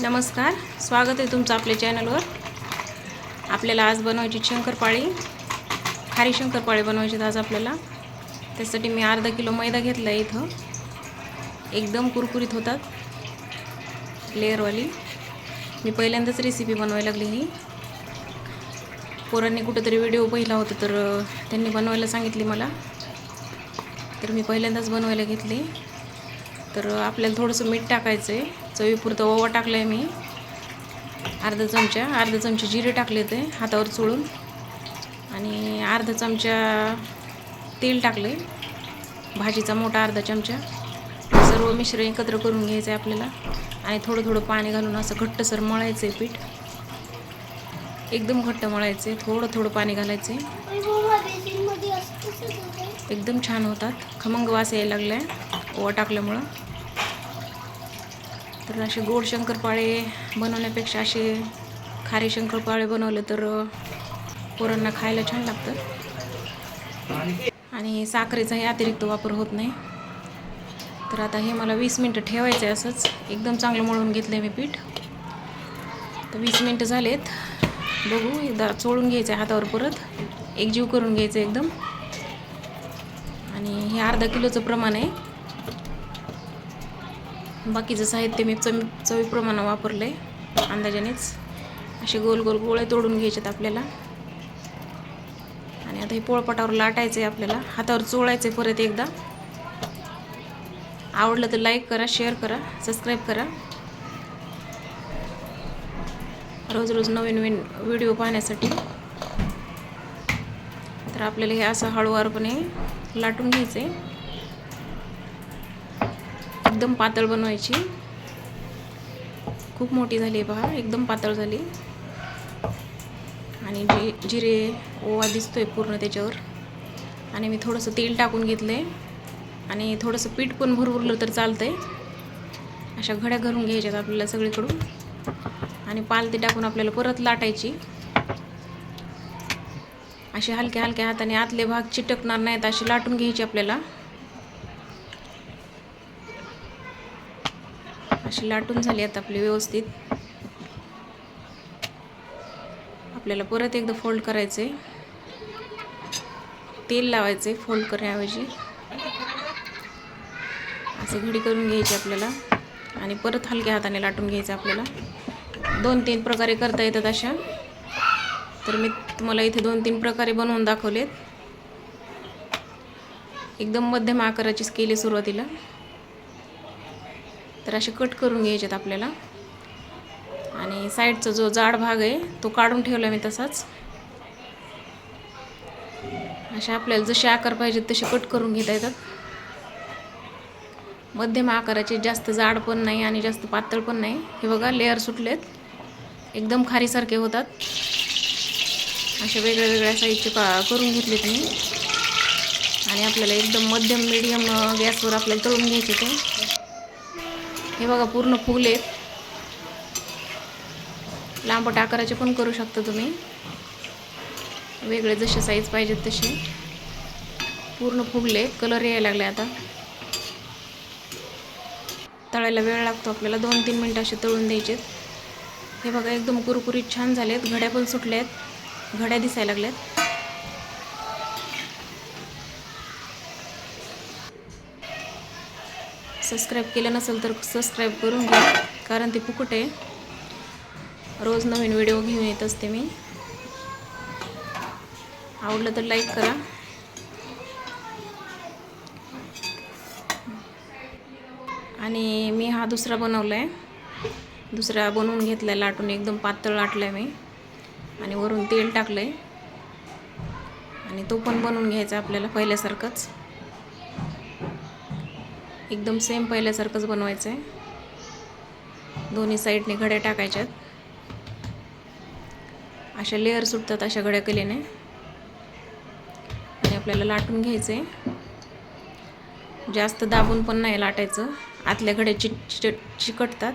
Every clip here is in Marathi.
नमस्कार स्वागत आहे तुमचं आपल्या चॅनलवर. आपल्याला आज बनवायची शंकरपाळी खारी शंकरपाळी बनवायची आज आपल्याला. त्यासाठी मी अर्धा किलो मैदा घेतला आहे इथं. एकदम कुरकुरीत होतात. लेअरवाली. मी पहिल्यांदाच रेसिपी बनवायला लागली ही. पोरांनी कुठंतरी व्हिडिओ पाहिला होता तर त्यांनी बनवायला सांगितली मला. तर मी पहिल्यांदाच बनवायला घेतली. तर आपल्याला थोडंसं मीठ टाकायचं आहे चवीपुरतं ओवा टाकलं आहे मी. अर्धा चमचा अर्धा चमचे जिरे टाकले ते हातावर चोळून. आणि अर्धा चमचा तेल टाकले भाजीचा मोठा अर्धा चमचा. सर्व मिश्रण एकत्र करून घ्यायचं आहे आपल्याला. आणि थोडं थोडं पाणी घालून असं घट्टसर मळायचं आहे पीठ. एकदम घट्ट मळायचं आहे थोडं थोडं पाणी घालायचं आहे एकदम छान होतात. खमंग वास यायला लागला आहे ओवा टाकल्यामुळं. तर असे गोड शंकरपाळे बनवण्यापेक्षा असे खारे शंकरपाळे बनवले तर पोरांना खायला छान लागतं. आणि साखरेचाही अतिरिक्त वापर होत नाही. तर आता हे मला वीस मिनटं ठेवायचं आहे असंच. एकदम चांगलं मळून घेतलं आहे मी पीठ. तर वीस मिनटं झालेत. बघू एकदा चोळून घ्यायचं आहे हातावर परत. एकजीव करून घ्यायचं आहे एकदम. आणि हे अर्धा किलोचं प्रमाण आहे. बाकीचं साहित्य मी चवी चवीप्रमाणे वापरलं आहे अंदाजानेच. असे गोल गोल गोळे तोडून घ्यायचेत आपल्याला. आणि आता हे पोळपाटावर लाटायचं आहे आपल्याला. हातावर चोळायचं आहे परत एकदा. आवडलं तर लाईक करा शेअर करा सबस्क्राईब करा. रोज रोज नवीन नवीन व्हिडिओ पाहण्यासाठी. तर आपल्याला हे असं हळूवारपणे लाटून घ्यायचं आहे एकदम पातळ बनवायची. खूप मोठी झाली आहे पहा एकदम पातळ झाली. आणि जी जिरे ओवा दिसतोय पूर्ण त्याच्यावर. आणि मी थोडंसं तेल टाकून घेतलं आहे आणि थोडंसं पीठ पण भरभरलं तर चालतं आहे अशा घड्या घरून घ्यायच्यात आपल्याला सगळीकडून. आणि पालती टाकून आपल्याला परत लाटायची. असे हलक्या हलक्या हाताने आतले भाग चिटकणार नाहीत असे लाटून घ्यायचे आपल्याला. अशी लाटून झाली आता आपली व्यवस्थित. आपल्याला परत एकदा फोल्ड करायचे तेल लावायचे फोल्ड करण्याऐवजी. असं घडी करून घ्यायची आपल्याला. आणि परत हलक्या हाताने लाटून घ्यायचं आपल्याला. दोन तीन प्रकारे करता येतात अशा. तर मी तुम्हाला इथे दोन तीन प्रकारे बनवून दाखवलेत. एकदम मध्यम आकाराचीच केली सुरुवातीला. तर असे कट करून घ्यायचेत आपल्याला. आणि साईडचा जो जाड भाग आहे तो काढून ठेवला मी तसाच. असे आपल्याला जसे आकार पाहिजेत तसे कट करून घेता येतात. मध्यम आकाराचे जास्त जाड पण नाही आणि जास्त पातळ पण नाही. हे बघा लेअर सुटलेत. एकदम खारीसारखे होतात. असे वेगळ्या वेगळ्या साईजचे का करून घेतलेत मी. आणि आपल्याला एकदम मध्यम मीडियम गॅसवर आपल्याला तळून घ्यायचे ते. हे बघा पूर्ण फुगले. लांबट आकाराचे पण करू शकता तुम्ही. वेगळे जसे साईज पाहिजेत तसे. पूर्ण फुगले कलर यायला लागले आता. तळायला वेळ लागतो आपल्याला दोन तीन मिनटं असे तळून द्यायचेत हे बघा एकदम कुरकुरीत छान झालेत. घड्या पण सुटल्या आहेत घड्या दिसायला लागल्यात. सबस्क्राईब केलं नसेल तर सबस्क्राईब करून घ्या. कारण ते फुकट आहे. रोज नवीन व्हिडिओ घेऊन येत असते मी. आवडलं तर लाईक करा. आणि मी हा दुसरा बनवला आहे दुसरा बनवून घेतला आहे लाटून. एकदम पातळ लाटला आहे मी. आणि वरून तेल टाकलं आहे आणि तो पण बनवून घ्यायचा आपल्याला पहिल्यासारखंच. एकदम सेम पहिल्यासारखंच बनवायचं आहे दोन्ही साईडने घड्या टाकायच्यात. अशा लेअर सुटतात अशा घड्या केल्याने आणि आपल्याला लाटून घ्यायचं आहे जास्त दाबून पण नाही लाटायचं. आतल्या घड्या चिट चिट चिकटतात.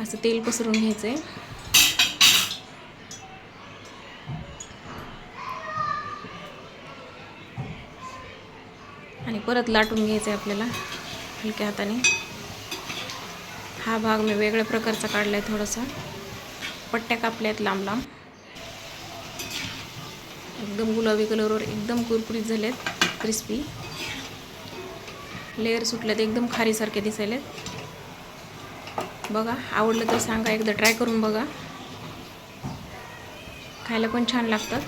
असं तेल पसरून घ्यायचं आहे आणि परत लाटून घ्यायचं आहे आपल्याला हलक्या हाताने. हा भाग मी वेगळ्या प्रकारचा काढला आहे थोडासा. पट्ट्या कापल्या आहेत लांब लांब. एकदम गुलाबी कलरवर एकदम कुरकुरीत झालेत क्रिस्पी लेअर सुटल्यात एकदम खारीसारखे दिसायलेत. बघा आवडलं तर सांगा एकदा ट्राय करून बघा. खायला पण छान लागतात.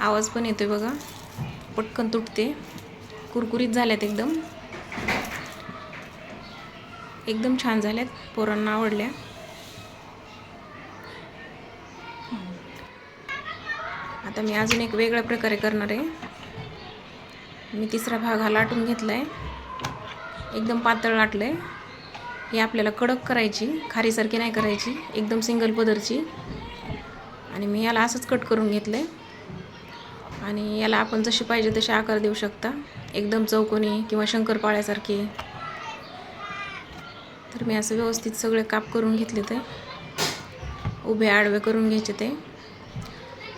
आवाज पण येतोय बघा. पटकन तुटते. कुरकुरीत झाल्यात एकदम. एकदम छान झाल्यात. पोरांना आवडल्या. आता मी अजून एक वेगळ्या प्रकारे करणार आहे. मी तिसरा भाग हा लाटून घेतला आहे एकदम पातळ लाटलं आहे हे आपल्याला कडक करायची खारीसारखी नाही करायची. एकदम सिंगल पदरची. आणि मी याला असंच कट करून घेतलं आहे आणि याला आपण जशी पाहिजे तसे आकार देऊ शकता. एकदम चौकोनी किंवा शंकरपाळ्यासारखे. तर मी असं व्यवस्थित सगळे काप करून घेतले ते. उभे आडवे करून घ्यायचे ते.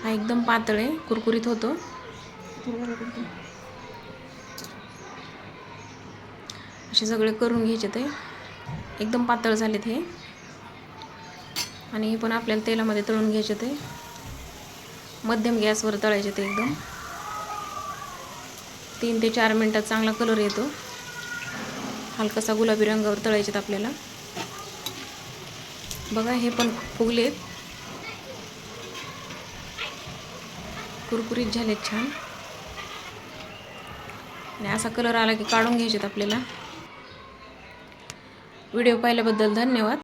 हा एकदम पातळ आहे कुरकुरीत होतो. असे सगळे करून घ्यायचे ते. एकदम पातळ झालेत हे. आणि हे पण आपल्याला तेलामध्ये तळून घ्यायचे ते. मध्यम गॅसवर तळायचे ते एकदम. तीन ते चार मिनटात चांगला कलर येतो. हलकासा गुलाबी रंगावर तळायचे आपल्याला. बघा हे पण फुगलेत. कुरकुरीत झालेत छान. आणि असा कलर आला की काढून घ्यायचेत आपल्याला. व्हिडिओ पाहिल्याबद्दल धन्यवाद.